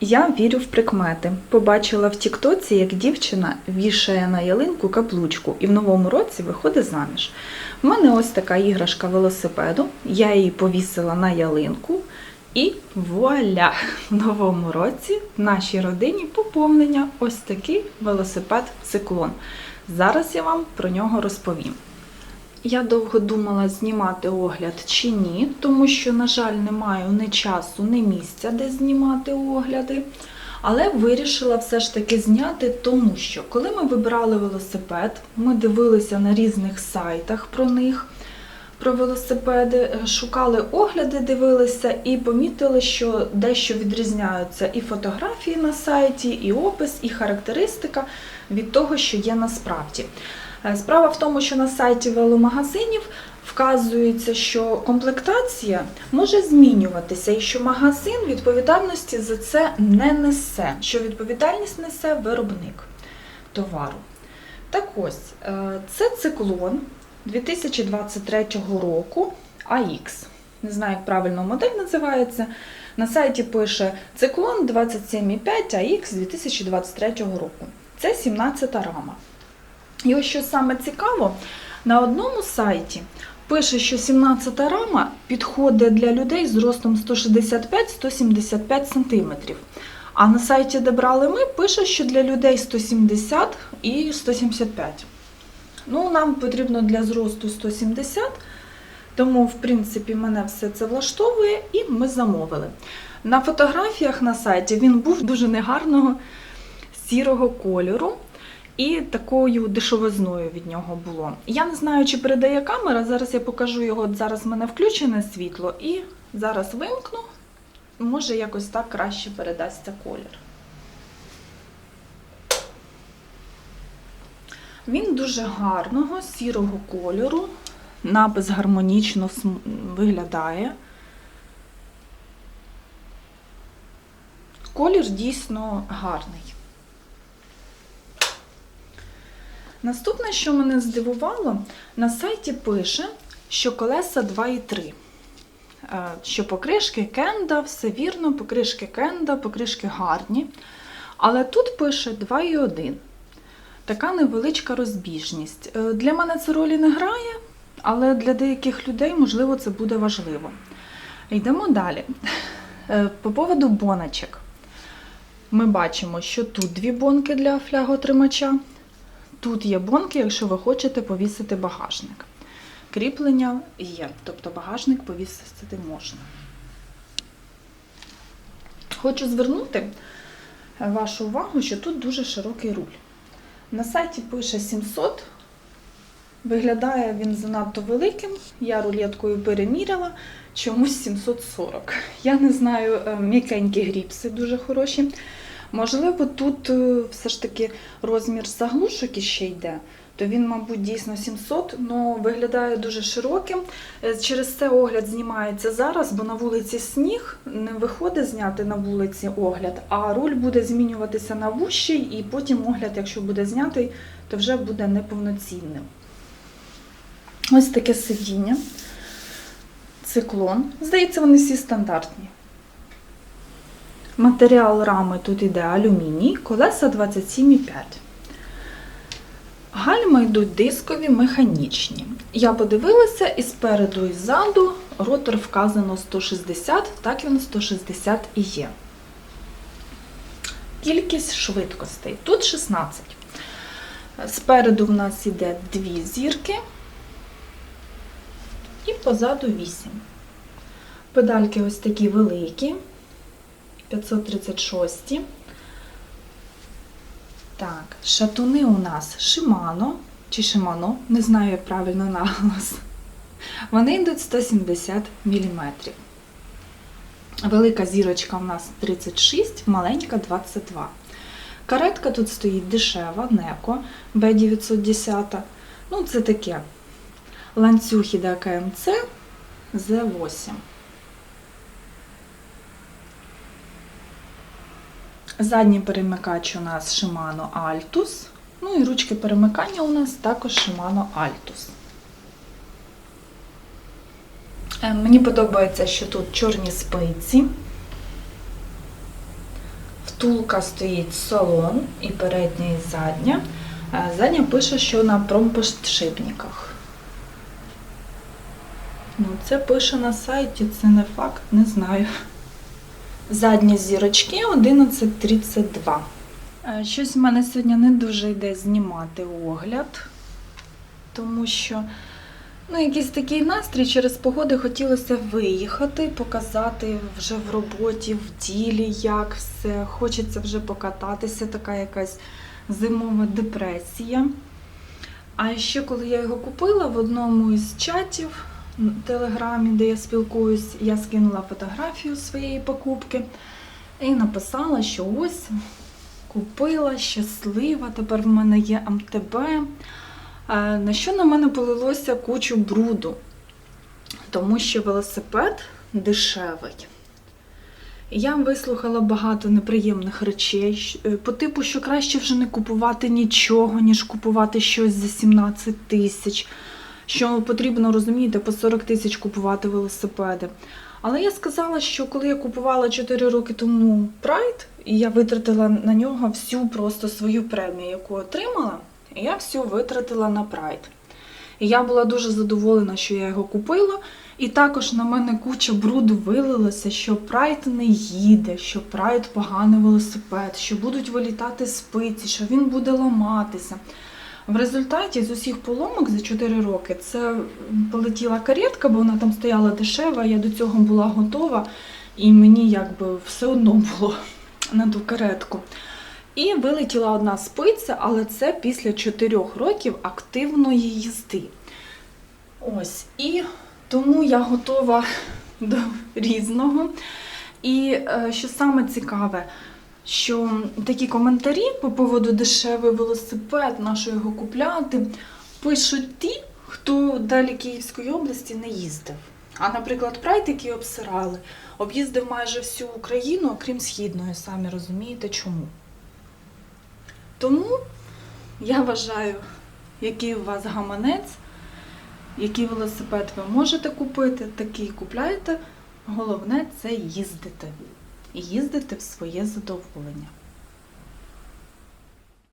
Я вірю в прикмети. Побачила в Тіктоці, як дівчина вішає на ялинку каплучку і в новому році виходить заміж. У мене ось така іграшка велосипеду. Я її повісила на ялинку. І вуаля! В новому році в нашій родині поповнення ось такий велосипед циклон. Зараз я вам про нього розповім. Я довго думала, знімати огляд чи ні, тому що, на жаль, не маю ні часу, ні місця, де знімати огляди. Але вирішила все ж таки зняти, тому що коли ми вибирали велосипед, ми дивилися на різних сайтах про них, про велосипеди, е, шукали огляди, дивилися і помітили, що дещо відрізняються і фотографії на сайті, і опис, і характеристика від того, що є насправді. Е, Справа в тому, що на сайті веломагазинів вказується, що комплектація може змінюватися, і що магазин відповідальності за це не несе, що відповідальність несе виробник товару. Так ось, е, це циклон 2023 року AX. Не знаю, як правильно модель називається. На сайті пише циклон 27,5 AX 2023 року. Це 17-та рама. І ось що саме цікаво, на одному сайті пише, що 17-та рама підходить для людей з ростом 165-175 см. А на сайті, де брали ми, пише, що для людей 170 і 175. Ну, нам потрібно для зросту 170, тому, в принципі, мене все це влаштовує, і ми замовили. На фотографіях на сайті він був дуже негарного сірого кольору і такою дешевизною від нього було. Я не знаю, чи передає камера. Зараз я покажу його. От зараз в мене включене світло, і зараз вимкну. Може, якось так краще передасться колір. Він дуже гарного сірого кольору. Напис гармонічно виглядає. Колір дійсно гарний. Наступне, що мене здивувало, на сайті пише, що колеса 2,3. Е, Що покришки кенда, все вірно, покришки кенда, покришки гарні. Але тут пише 2,1. Така невеличка розбіжність. Е, Для мене це ролі не грає, але для деяких людей, можливо, це буде важливо. Йдемо далі. Е, По поводу боночок. Ми бачимо, що тут дві бонки для фляготримача. Тут є бонки, якщо ви хочете повісити багажник. Кріплення є, тобто багажник повісити можна. Хочу звернути вашу увагу, що тут дуже широкий руль. На сайті пише 700, виглядає він занадто великим. Я рулеткою переміряла, чомусь 740. Я не знаю, е, м'якенькі гріпси дуже хороші. Можливо, тут е, все ж таки розмір заглушок іще йде, то він, мабуть, дійсно 700, але виглядає дуже широким. Е, Через це огляд знімається зараз, бо на вулиці сніг не виходить зняти на вулиці огляд, а руль буде змінюватися на вущий, і потім огляд, якщо буде знятий, то вже буде неповноцінним. Ось таке сидіння. Циклон. Здається, вони всі стандартні. Матеріал рами тут іде алюміній, колеса 27,5. Гальма йдуть дискові, механічні. Я подивилася і спереду, і ззаду ротор вказано 160, так він 160 і є. Кількість швидкостей. Тут 16. Спереду в нас іде дві зірки і позаду 8. Педальки ось такі великі. 536. Так, шатуни у нас Shimano, чи Shimano, не знаю, як правильно наголос. Вони йдуть 170 мм. Велика зірочка у нас 36, маленька 22. Каретка тут стоїть дешева, Неко B910. Ну, це таке. Ланцюг іде КМЦ Z8. Задній перемикач у нас Shimano Altus. Ну і ручки перемикання у нас також Shimano Altus. Е, Мені подобається, що тут чорні спиці. Втулка стоїть салон і передня, і задня. Е, Задня пише, що на промпошипниках. Ну, це пише на сайті, це не факт, не знаю. Задні зірочки 11.32. Е, Щось в мене сьогодні не дуже йде знімати огляд, тому що ну, якийсь такий настрій через погоди хотілося виїхати, показати вже в роботі, в ділі, як все. Хочеться вже покататися, така якась зимова депресія. А ще коли я його купила в одному із чатів Телеграмі, де я спілкуюсь, я скинула фотографію своєї покупки і написала, що ось купила, щаслива, тепер в мене є МТБ. Е, На що на мене полилося кучу бруду, тому що велосипед дешевий. Я вислухала багато неприємних речей е, по типу, що краще вже не купувати нічого, ніж купувати щось за 17 тисяч. Що потрібно, розумієте, по 40 тисяч купувати велосипеди. Але я сказала, що коли я купувала 4 роки тому Pride, і я витратила на нього всю просто свою премію, яку отримала, я всю витратила на Pride. І я була дуже задоволена, що я його купила. І також на мене куча бруду вилилося, що Прайд не їде, що Прайд поганий велосипед, що будуть вилітати спиці, що він буде ламатися. В результаті з усіх поломок за 4 роки це полетіла каретка, бо вона там стояла дешева, я до цього була готова, і мені якби все одно було на ту каретку. І вилетіла одна спиця, але це після 4 років активної їзди. Ось. І тому я готова до різного. І е, що саме цікаве, що такі коментарі по поводу дешевий велосипед, на що його купляти, пишуть ті, хто далі Київської області не їздив. А, наприклад, Прайд, який обсирали, об'їздив майже всю Україну, окрім східної, самі розумієте чому. Тому я вважаю, який у вас гаманець, який велосипед ви можете купити, такий купляйте. Головне це їздити. І їздити в своє задоволення.